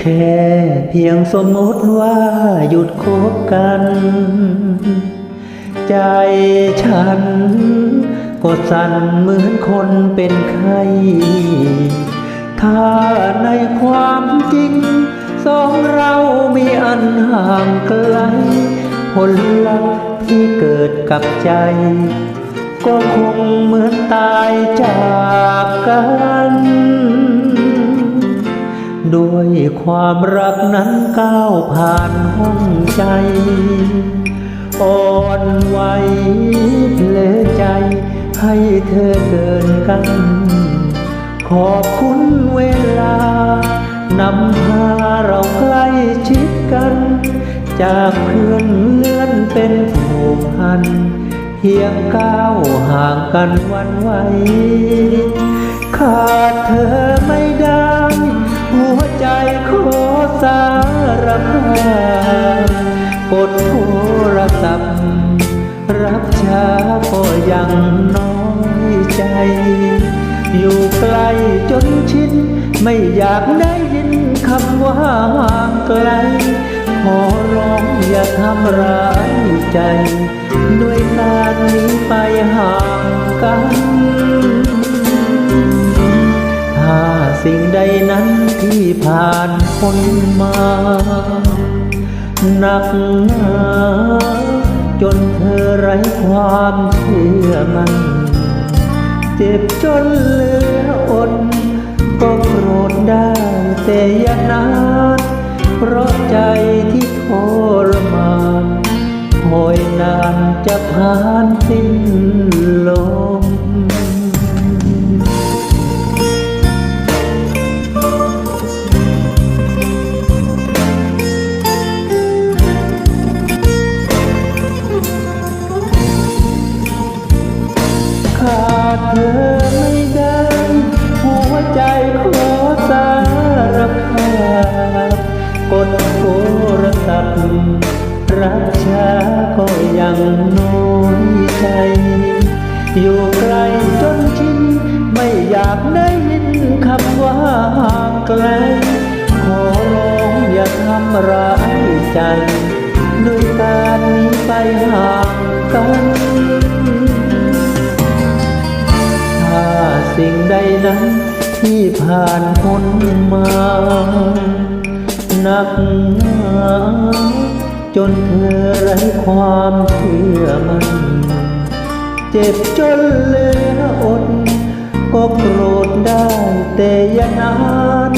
แค่เพียงสมมติว่าหยุดคบกัน ใจฉันก็สั่นเหมือนคนเป็นไข้ถ้าในความจริง สองเรามีอันห่างไกล ผลลัพธ์ที่เกิดกับใจ ก็คงเหมือนตายจากกัน ความรักนั้นก้าวผ่านห้องใจอ่อนไหวเพลอใจ ให้เธอเกินกัน ขอบคุณเวลานำพาเราใกล้ชิดกัน จากเพื่อนเลื่อนเป็นผูกพัน เพียงก้าวห่างกันวันไหวขาดเธอไม่ได้ สารภาพกดโทรศัพท์ รับช้าก็ยังน้อยใจ อยู่ไกลจนชินไม่อยากได้ยินคำว่าห่างไกล ขอร้องอย่าทำร้ายใจ ด้วยการหนี้ไปห่างกัน สิ่งใดนั้นที่ผ่านคนมาหนักหนาจนเธอไร้ความเชื่อมัน เจ็บจนเหลืออด ก็โกรธได้แต่อย่านานเพราะใจที่ทรมานคอยนานจะผ่าน อไม่ได้ หัวใจขอสารภาพกดโทรศัพท์รักช้าก็ยังน้อยใจ อยู่ไกลจนชินไม่อยากได้ยินคำว่าห่างไกล ขอร้องอย่าทำร้ายใจ ผ่านพ้นมาหนักหนาจนเธอไร้ความเชื่อมัน เจ็บจนเหลืออด ก็โกรธได้แต่ยานาน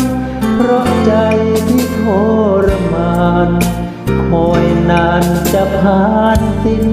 เพราะใจที่ทรมาน คอยนานจะผ่านสิ้น